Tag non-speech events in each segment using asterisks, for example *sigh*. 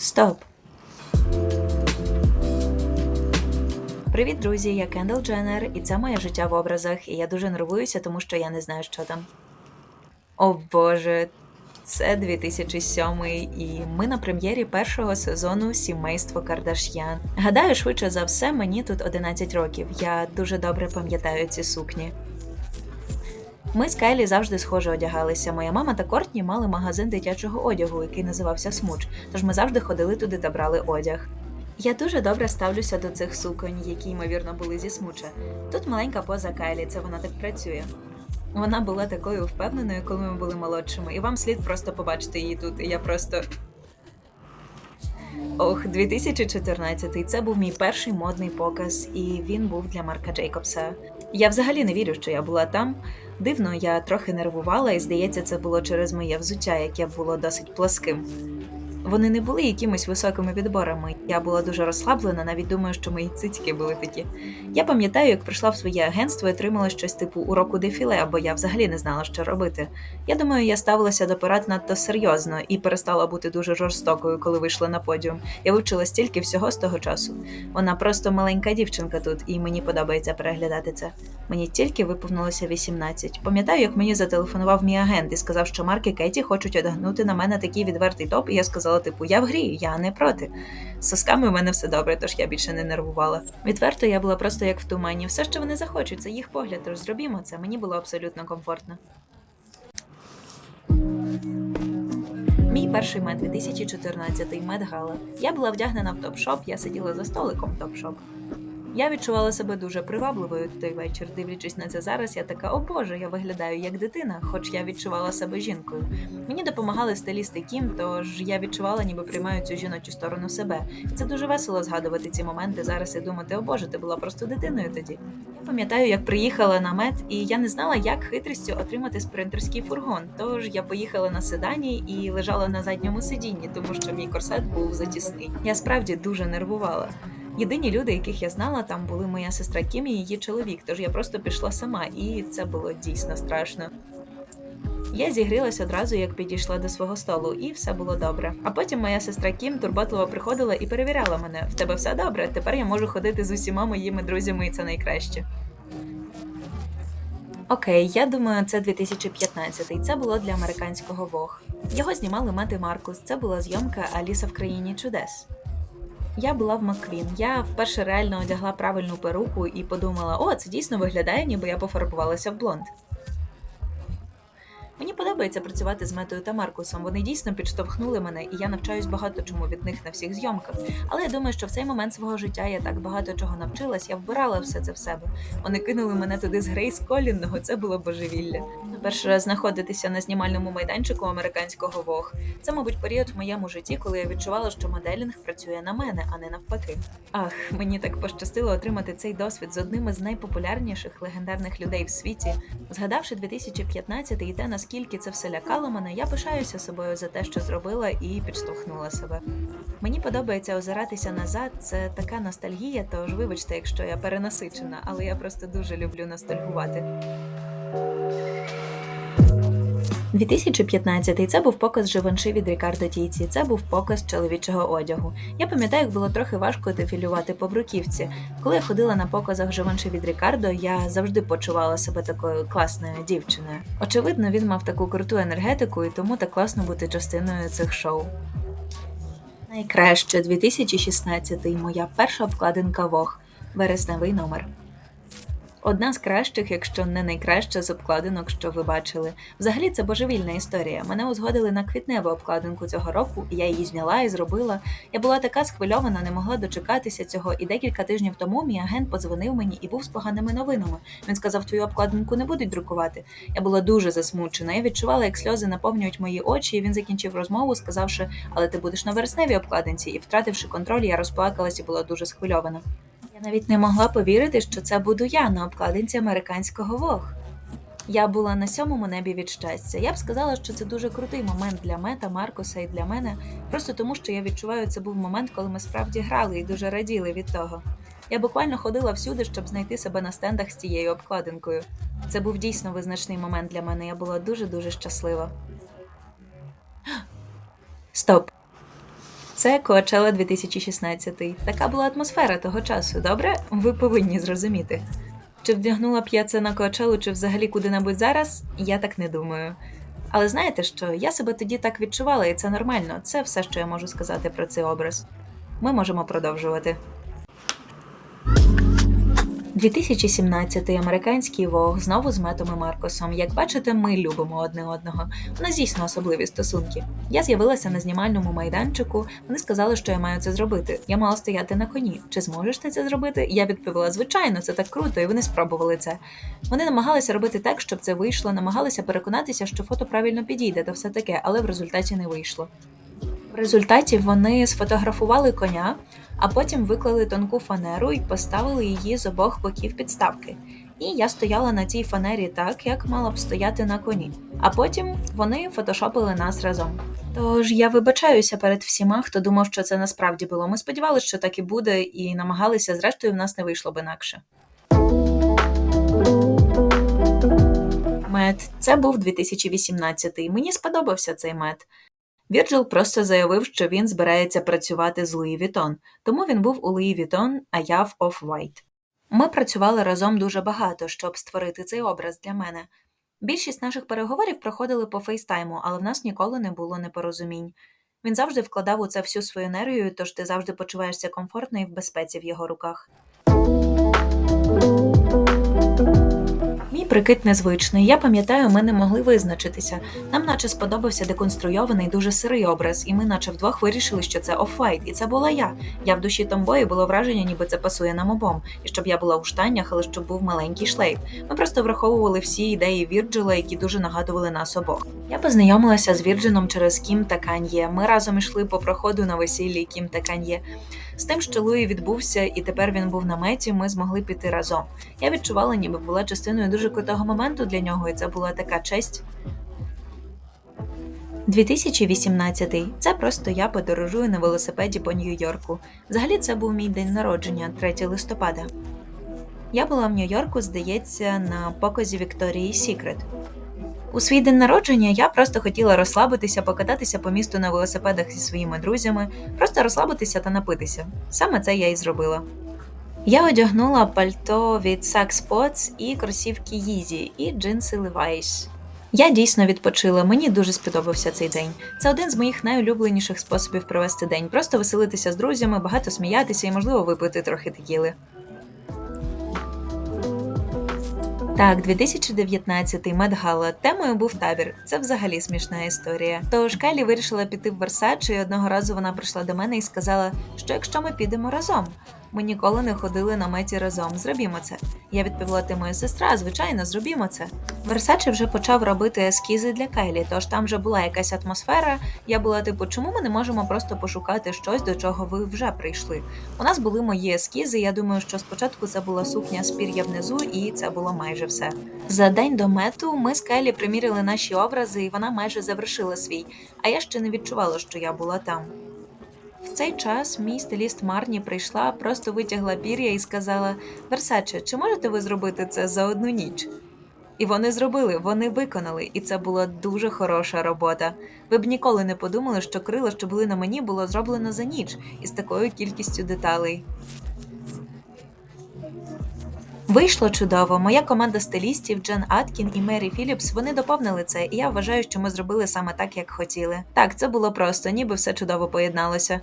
Стоп. Привіт, друзі! Я Кендал Дженнер, і це моє життя в образах, і я дуже нервуюся, тому що я не знаю, що там. О Боже, це 2007 і ми на прем'єрі першого сезону Сімейство Кардаш'ян. Гадаю, швидше за все, мені тут 11 років. Я дуже добре пам'ятаю ці сукні. Ми з Кайлі завжди схоже одягалися. Моя мама та Кортні мали магазин дитячого одягу, який називався Смуч, тож ми завжди ходили туди та брали одяг. Я дуже добре ставлюся до цих суконь, які ймовірно були зі смуча. Тут маленька поза Кайлі, це вона так працює. Вона була такою впевненою, коли ми були молодшими, і вам слід просто побачити її тут. Я просто. Ох, 2014 це був мій перший модний показ, і він був для Марка Джейкобса. Я взагалі не вірю, що я була там. Дивно, я трохи нервувала, і здається, це було через моє взуття, яке було досить плоским. Вони не були якимись високими відборами. Я була дуже розслаблена, навіть думаю, що мої цицьки були такі. Я пам'ятаю, як прийшла в своє агентство і отримала щось типу уроку дефіле, бо я взагалі не знала, що робити. Я думаю, я ставилася до порад надто серйозно і перестала бути дуже жорстокою, коли вийшла на подіум. Я вивчила стільки всього з того часу. Вона просто маленька дівчинка тут, і мені подобається переглядати це. Мені тільки виповнилося 18. Пам'ятаю, як мені зателефонував мій агент і сказав, що Марк і Кеті хочуть одягнути на мене такий відвертий топ, і я сказала, типу, я в грі, я не проти. З сосками в мене все добре, тож я більше не нервувала. Відверто я була просто як в тумані. Все, що вони захочуть, це їх погляд, тож зробімо це. Мені було абсолютно комфортно. Мій перший мед 2014 мед гала. Я була вдягнена в топ-шоп, я сиділа за столиком топ-шоп. Я відчувала себе дуже привабливою той вечір. Дивлячись на це зараз, я така, о Боже, я виглядаю як дитина, хоч я відчувала себе жінкою. Мені допомагали стилісти Кім, тож я відчувала, ніби приймаю цю жіночу сторону себе. Це дуже весело згадувати ці моменти зараз і думати, о Боже, ти була просто дитиною тоді. Я пам'ятаю, як приїхала на мед, і я не знала, як хитрістю отримати спринтерський фургон. Тож я поїхала на седані і лежала на задньому сидінні, тому що мій корсет був затісний. Я справді дуже нервувала. Єдині люди, яких я знала, там були моя сестра Кім і її чоловік, тож я просто пішла сама, і це було дійсно страшно. Я зігрілась одразу, як підійшла до свого столу, і все було добре. А потім моя сестра Кім турботливо приходила і перевіряла мене: в тебе все добре? Тепер я можу ходити з усіма моїми друзями, і це найкраще. Окей, я думаю, це 2015 Це було для американського Вог. Його знімали мати Маркус. Це була зйомка Аліса в країні чудес. Я була в Маквін. Я вперше реально одягла правильну перуку і подумала: о, це дійсно виглядає, ніби я пофарбувалася в блонд. Мені подобається працювати з Метою та Маркусом. Вони дійсно підштовхнули мене, і я навчаюсь багато чому від них на всіх зйомках. Але я думаю, що в цей момент свого життя я так багато чого навчилась, я вбирала все це в себе. Вони кинули мене туди з Грейс Колінного, це було божевілля. Перший раз знаходитися на знімальному майданчику американського Вог. Це, мабуть, період в моєму житті, коли я відчувала, що моделінг працює на мене, а не навпаки. Ах, мені так пощастило отримати цей досвід з одним із найпопулярніших легендарних людей в світі. Згадавши 2015 і те, наскільки це все лякало мене, я пишаюся собою за те, що зробила, і підштовхнула себе. Мені подобається озиратися назад. Це така ностальгія, тож вибачте, якщо я перенасичена, але я просто дуже люблю ностальгувати. 2015 це був показ Живанши від Рікардо Тійці. Це був показ чоловічого одягу. Я пам'ятаю, як було трохи важко дефілювати по бруківці. Коли я ходила на показах Живанши від Рікардо, я завжди почувала себе такою класною дівчиною. Очевидно, він мав таку круту енергетику, і тому так класно бути частиною цих шоу. Найкраще 2016 моя перша обкладинка Вог. Вересневий номер. Одна з кращих, якщо не найкраща з обкладинок, що ви бачили. Взагалі це божевільна історія. Мене узгодили на квітневу обкладинку цього року, я її зняла і зробила. Я була така схвильована, не могла дочекатися цього. І декілька тижнів тому мій агент подзвонив мені і був з поганими новинами. Він сказав, твою обкладинку не будуть друкувати. Я була дуже засмучена. Я відчувала, як сльози наповнюють мої очі. і Він закінчив розмову, сказавши, але ти будеш на вересневій обкладинці. І втративши контроль, я розплакалась і була дуже схвильована. Навіть не могла повірити, що це буду я на обкладинці американського Вог. Я була на сьомому небі від щастя. Я б сказала, що це дуже крутий момент для Мета, Маркуса і для мене, просто тому що я відчуваю, це був момент, коли ми справді грали і дуже раділи від того. Я буквально ходила всюди, щоб знайти себе на стендах з цією обкладинкою. Це був дійсно визначний момент для мене. Я була дуже дуже щаслива. *gasps* Стоп! Це Коачела 2016. Така була атмосфера того часу. Добре? Ви повинні зрозуміти. Чи вдягнула б я це на Коачелу, чи взагалі куди-небудь зараз? Я так не думаю. Але знаєте що? Я себе тоді так відчувала, і це нормально. Це все, що я можу сказати про цей образ. Ми можемо продовжувати. 2017 американський Вог знову з Метом і Маркосом. Як бачите, ми любимо одне одного. У нас дійсно особливі стосунки. Я з'явилася на знімальному майданчику. Вони сказали, що я маю це зробити. Я мала стояти на коні. Чи зможеш ти це зробити? Я відповіла: звичайно, це так круто, і вони спробували це. Вони намагалися робити так, щоб це вийшло, намагалися переконатися, що фото правильно підійде та все таке, але в результаті не вийшло. В результаті вони сфотографували коня, а потім виклали тонку фанеру і поставили її з обох боків підставки. І я стояла на цій фанері так, як мала б стояти на коні. А потім вони фотошопили нас разом. Тож я вибачаюся перед всіма, хто думав, що це насправді було. Ми сподівалися, що так і буде, і намагалися, зрештою, в нас не вийшло б інакше. Мед, це був 2018. Мені сподобався цей мед. Вірджил просто заявив, що він збирається працювати з Луї Вітон, тому він був у Луї Вітон, а я в Off-White. Ми працювали разом дуже багато, щоб створити цей образ для мене. Більшість наших переговорів проходили по фейстайму, але в нас ніколи не було непорозумінь. Він завжди вкладав у це всю свою енергію, тож ти завжди почуваєшся комфортно і в безпеці в його руках. Мій прикид незвичний. Я пам'ятаю, ми не могли визначитися. Нам наче сподобався деконструйований дуже сирий образ, і ми наче вдвох вирішили, що це оффайт, і це була я. Я в душі Томбої було враження, ніби це пасує нам обом, і щоб я була у штанях, але щоб був маленький шлейф. Ми просто враховували всі ідеї Вірджила, які дуже нагадували нас обох. Я познайомилася з Вірджином через Кім та Кан'є. Ми разом йшли по проходу на весіллі Кім та Кан'є. З тим, що Луї відбувся, і тепер він був на меті, ми змогли піти разом. Я відчувала, ніби була частиною дуже крутого моменту для нього, і це була така честь. 2018. Це просто я подорожую на велосипеді по Нью-Йорку. Взагалі, це був мій день народження, 3 листопада. Я була в Нью-Йорку, здається, на показі Вікторії Сікрет. У свій день народження я просто хотіла розслабитися, покататися по місту на велосипедах зі своїми друзями, просто розслабитися та напитися. Саме це я і зробила. Я одягнула пальто від Sax Spots і кросівки Yeezy, і джинси Levi's. Я дійсно відпочила, мені дуже сподобався цей день. Це один з моїх найулюбленіших способів провести день. Просто веселитися з друзями, багато сміятися і, можливо, випити трохи текіли. Так, 2019 Медгала. Темою був табір. Це взагалі смішна історія. Тож Кайлі вирішила піти в Версачі, і одного разу вона прийшла до мене і сказала, що якщо ми підемо разом. Ми ніколи не ходили на меті разом. Зробімо це. Я відповіла: ти моя сестра, звичайно, зробімо це. Версаче вже почав робити ескізи для Кайлі, тож там вже була якась атмосфера. Я була типу, чому ми не можемо просто пошукати щось, до чого ви вже прийшли? У нас були мої ескізи. Я думаю, що спочатку це була сукня з пір'я внизу, і це було майже все. За день до мету ми з Кайлі приміряли наші образи, і вона майже завершила свій. А я ще не відчувала, що я була там. В цей час мій стиліст Марні прийшла, просто витягла пір'я і сказала: Версаче, чи можете ви зробити це за одну ніч? І вони зробили, вони виконали, і це була дуже хороша робота. Ви б ніколи не подумали, що крила, що були на мені, було зроблено за ніч із такою кількістю деталей. Вийшло чудово. Моя команда стилістів Джен Аткін і Мері Філіпс вони доповнили це, і я вважаю, що ми зробили саме так, як хотіли. Так, це було просто, ніби все чудово поєдналося.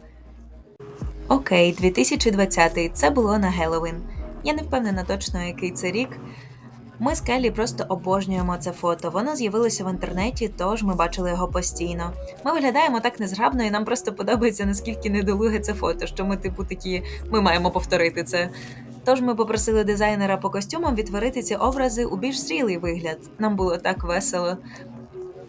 Окей, 2020 це було на Геловін. Я не впевнена точно, який це рік. Ми з Келлі просто обожнюємо це фото. Воно з'явилося в інтернеті, тож ми бачили його постійно. Ми виглядаємо так незграбно, і нам просто подобається наскільки недолуге це фото, що ми, типу, такі, ми маємо повторити це. Тож ми попросили дизайнера по костюмам відтворити ці образи у більш зрілий вигляд. Нам було так весело.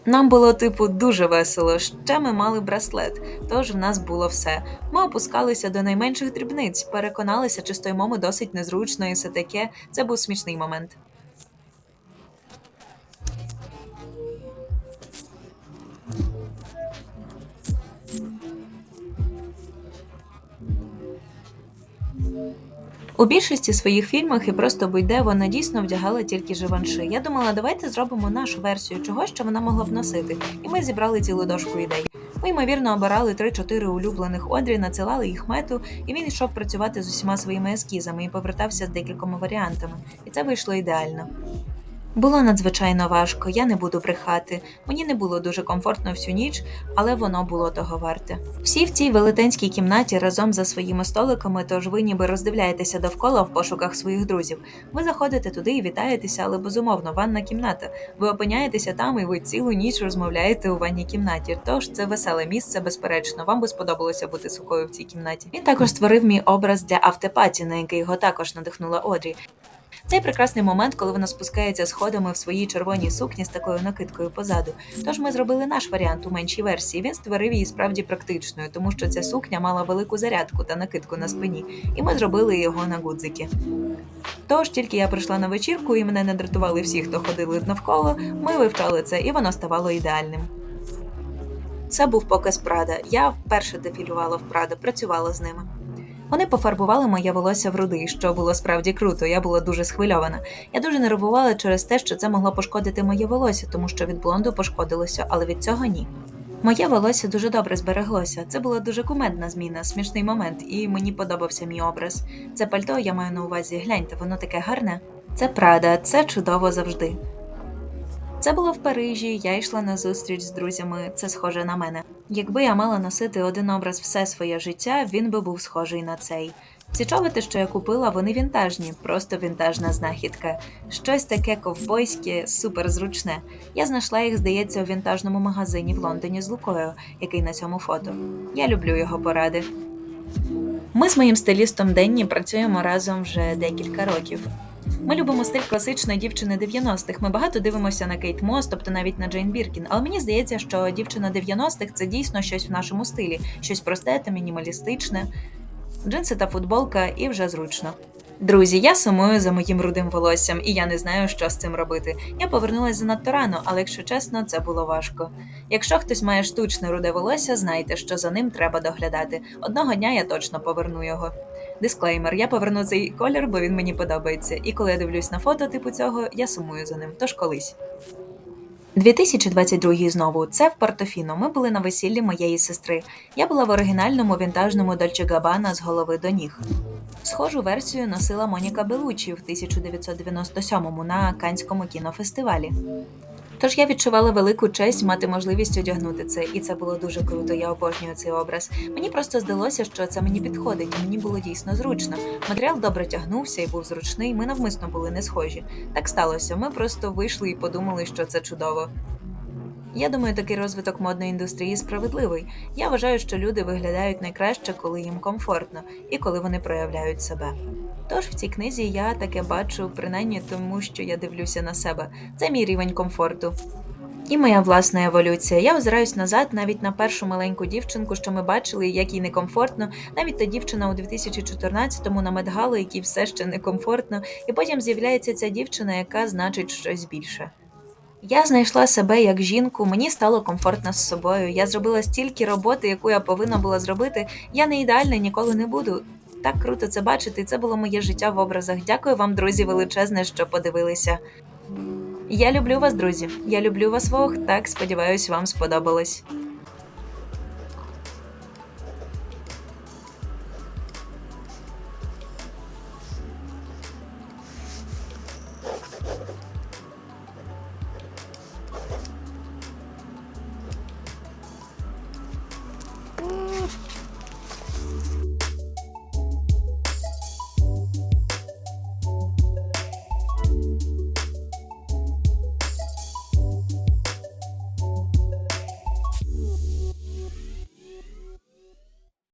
Нам було, типу, дуже весело. Ще ми мали браслет, тож в нас було все. Ми опускалися до найменших дрібниць, переконалися, чи стоїмо ми досить незручно і все таке. Це був смішний момент. У більшості своїх фільмах і просто Буйде вона дійсно вдягала тільки живанши. Я думала, давайте зробимо нашу версію чогось, що вона могла б носити, і ми зібрали цілу дошку ідей. Ми, ймовірно, обирали 3-4 улюблених одрі, надсилали їх мету, і він йшов працювати з усіма своїми ескізами і повертався з декількома варіантами. І це вийшло ідеально. Було надзвичайно важко, я не буду брехати. Мені не було дуже комфортно всю ніч, але воно було того варте. Всі в цій велетенській кімнаті разом за своїми столиками, тож ви ніби роздивляєтеся довкола в пошуках своїх друзів. Ви заходите туди і вітаєтеся, але безумовно, ванна кімната. Ви опиняєтеся там і ви цілу ніч розмовляєте у ванній кімнаті. Тож це веселе місце, безперечно. Вам би сподобалося бути сухою в цій кімнаті. Він також створив мій образ для автопаті, на який його також надихнула Одрі. Цей прекрасний момент, коли вона спускається сходами в своїй червоній сукні з такою накидкою позаду. Тож ми зробили наш варіант у меншій версії. Він створив її справді практичною, тому що ця сукня мала велику зарядку та накидку на спині, і ми зробили його на гудзики. Тож тільки я прийшла на вечірку і мене не дратували всі, хто ходили навколо, ми вивчали це, і воно ставало ідеальним. Це був показ Прада. Я вперше дефілювала в Прада, працювала з ними. Вони пофарбували моє волосся в руди, що було справді круто. Я була дуже схвильована. Я дуже нервувала через те, що це могло пошкодити моє волосся, тому що від блонду пошкодилося, але від цього ні. Моє волосся дуже добре збереглося. Це була дуже кумедна зміна, смішний момент, і мені подобався мій образ. Це пальто я маю на увазі. Гляньте, воно таке гарне. Це Прада, це чудово завжди. Це було в Парижі, я йшла на зустріч з друзями, це схоже на мене. Якби я мала носити один образ все своє життя, він би був схожий на цей. Ці чоботи, що я купила, вони вінтажні, просто вінтажна знахідка. Щось таке ковбойське, суперзручне. Я знайшла їх, здається, у вінтажному магазині в Лондоні з Лукою, який на цьому фото. Я люблю його поради. Ми з моїм стилістом Денні працюємо разом вже декілька років. Ми любимо стиль класичної дівчини 90-х. Ми багато дивимося на Кейт Мос, тобто навіть на Джейн Біркін. Але мені здається, що дівчина 90-х це дійсно щось в нашому стилі, щось просте та мінімалістичне, джинси та футболка, і вже зручно. Друзі, я сумую за моїм рудим волоссям, і я не знаю, що з цим робити. Я повернулася занадто рано, але якщо чесно, це було важко. Якщо хтось має штучне руде волосся, знайте, що за ним треба доглядати. Одного дня я точно поверну його. Дисклеймер: я поверну цей колір, бо він мені подобається. І коли я дивлюсь на фото типу цього, я сумую за ним. Тож колись. 2022 знову. Це в Портофіно. Ми були на весіллі моєї сестри. Я була в оригінальному вінтажному Дольче Габана з голови до ніг. Схожу версію носила Моніка Белучі в 1997-му на Канському кінофестивалі. Тож я відчувала велику честь мати можливість одягнути це, і це було дуже круто. Я обожнюю цей образ. Мені просто здалося, що це мені підходить, і мені було дійсно зручно. Матеріал добре тягнувся і був зручний. Ми навмисно були не схожі. Так сталося. Ми просто вийшли і подумали, що це чудово. Я думаю, такий розвиток модної індустрії справедливий. Я вважаю, що люди виглядають найкраще, коли їм комфортно і коли вони проявляють себе. Тож в цій книзі я таке бачу, принаймні тому, що я дивлюся на себе. Це мій рівень комфорту. І моя власна еволюція. Я озираюсь назад навіть на першу маленьку дівчинку, що ми бачили, як їй некомфортно, навіть та дівчина у 2014-му на Медгалу, якій все ще некомфортно, і потім з'являється ця дівчина, яка значить щось більше. Я знайшла себе як жінку, мені стало комфортно з собою. Я зробила стільки роботи, яку я повинна була зробити. Я не ідеальна, ніколи не буду. Так круто це бачити. і Це було моє життя в образах. Дякую вам, друзі, величезне, що подивилися. Я люблю вас, друзі. Я люблю вас вог. Так, сподіваюсь, вам сподобалось.